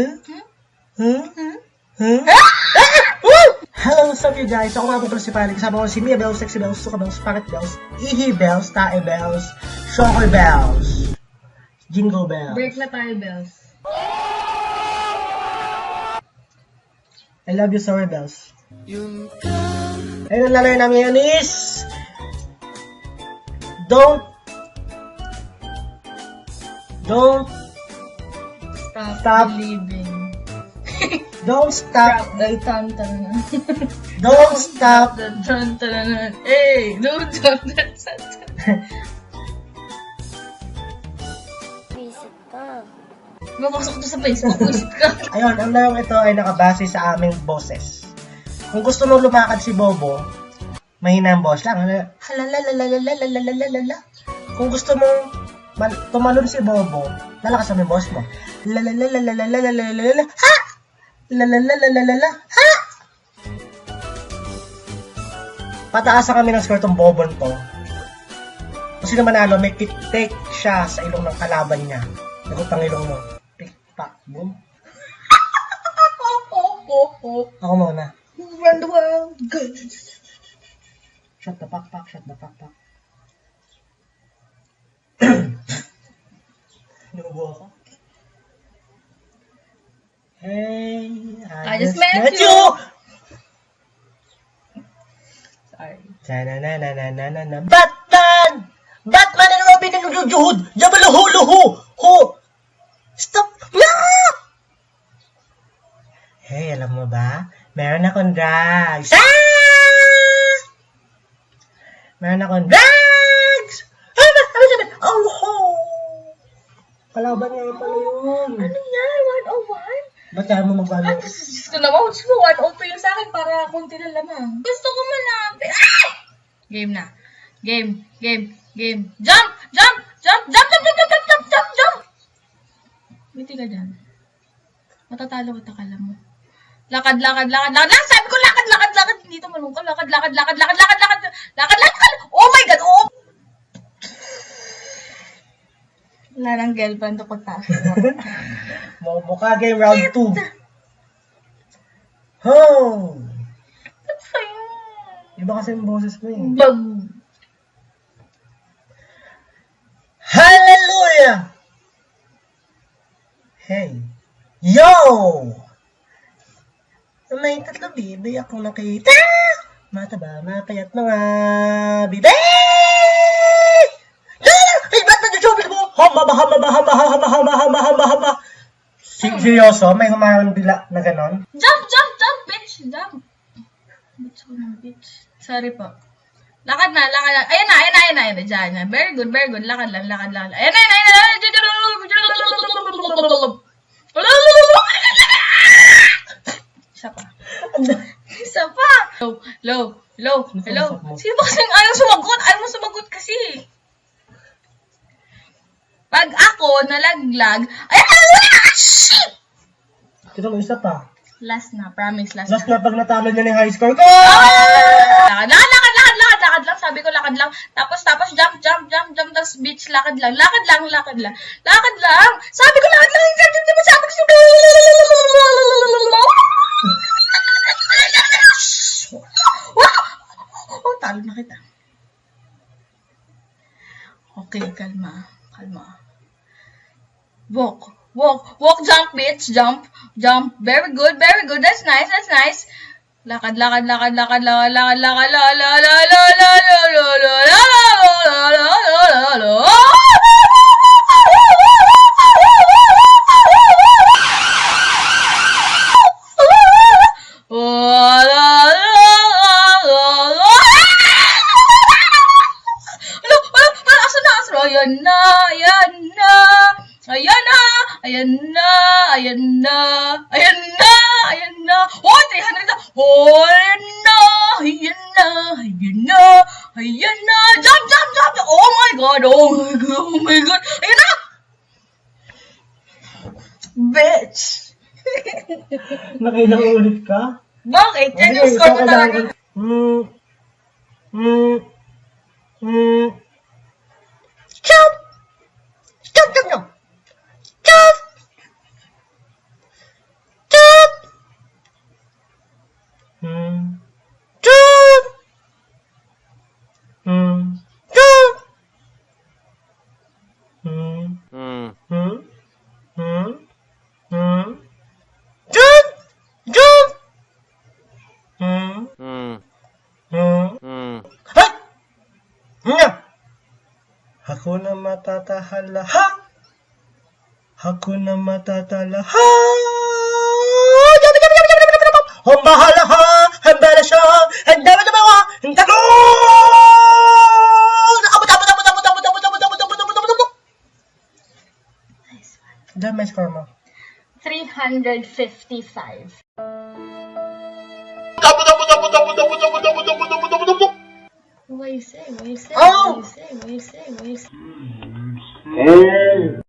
Huh? Huh? Hello, what's up you guys? Ako nga po pala si Pali. Kasama ko si Mia Bells, Sexy Bells, Suka Bells, Packet Bells, Ihi Bells, Tae Bells, Shocker Bells, Jingle Bells. Break na tayo, Bells. I love you, sorry Bells. Ayun ang lalay namin ngayon is Don't Don't Stop, Stop. believing. Don't stop The tan tan Don't stop The tan tan Hey, no tan tan tan. Mapasok to sa Facebook. Ayun, ang larong ito ay nakabase sa aming boses. Kung gusto mo lumakad si Bobo, mahina ang boss lang. Halalalalalalalalalalalala. Kung gusto mo mal- tumalon si Bobo, lalakas ang boss mo. Lalalalalalalalalala. Ha! Lalalalalala. Ha! Pataasan kami ng skirt ng Bobon to. Kung sino manalo, may kick-take siya sa ilong ng kalaban niya. Lagot ang ilong mo. Pick, pack, boom. Oh, oh, oh. Ako muna. Run the world. Good. Shut the fuck fuck, shut the fuck fuck. Inuubo ako. Hey, I just met you. Sorry. Ta-na-na-na-na-na-na. Batman! Batman and Robin and Jujuhud! Jabaluhu-luhu! Ho! Stop! Ah! Hey, alam mo ba? Meron akong drugs. Ah! Meron akong drugs! Ano ba? Ano sabi? Oh, ho! Kalaban niya pala yun. Ano yan? 101? Ba't kaya mo magbago? Ay, Diyos ko naman. Diyos ko, 102 yung sa akin para konti na lamang. Gusto ko malapit. Ay! Game na. Game. Game. Game. Jump! Jump! Jump! Jump! Jump! Jump! Jump! Jump! Jump! Jump! Biti ka dyan. Matatalo kita kala mo. Lakad, lakad, lakad, lakad, lakad! Sabi ko lakad, lakad, lakad! Hindi ito malungkot. Lakad, lakad, lakad, lakad, lakad, lakad, lakad, lakad! Oh my God! Oh! Wala nang girlfriend to pagtaas. Mukha game round 2. Ho! Iba kasi yung boses mo eh. Bag. Hallelujah! Hey. Yo! May tatlo bibi akong nakita. Mataba, mapayat mga bibi! Ay, ba't Hama, hama, hama, hama, hama, hama, hama, hama, hama. Si seryoso? May humarang bila na ganon? Jump, jump, jump, bitch! Jump! Bitch ko ng bitch. Sorry po. Lakad na, lakad na. Ayan na, ayan na, ayan na, ayan na. Diyan na. Very good, very good. Lakad lang, lakad lang. Ayan na, ayan na, ayan na. Isa pa. Isa pa. Low, low, low, hello. Sino ba kasing ayaw sumagot? Ayaw mo sumagot kasi. Pag ako nalaglag, ay, shit! Kita mo isa pa. Last na, promise, last, Last na. na pag natalo niya ng high score ko! Lakad, lakad, lakad, lakad, lakad, lakad lang. Sabi ko lakad lang. Tapos, tapos, jump, jump, jump, jump, tapos beach, lakad lang. Lakad lang, lakad lang. Lakad lang. Sabi ko lakad lang. Jump, jump, jump, sabi ko. Oh, talo na kita. Okay, kalma. Kalma. Walk. Walk. Walk, jump, bitch. Jump. Jump. Very good, very good. That's nice, that's nice. Lakad, lakad, lakad, lakad, lakad, lakad, lakad, la, la, la, la, la, la, la, Ayan na! Ayan na! Ayan na! Ayan na! Oh, 300 na! Oh, ayan na! Ayan na! Ayan na! Ayan na! Jump! Jump! Jump! Oh my God! Oh my God! Oh my God! Ayan na! Bitch! Nakailang ulit ka? Bakit? Yan yung score ko talaga. lang. Hmm. Hmm. 嗯，猪，嗯，猪，嗯嗯嗯嗯嗯，猪猪，嗯嗯嗯嗯，ha，nya, hakuna matatahalla ha, hakuna matatahalla ha, jadi jadi jadi jadi jadi, j 155. What are you saying? What are you saying? Oh! What are you saying? What are you saying? What are you saying?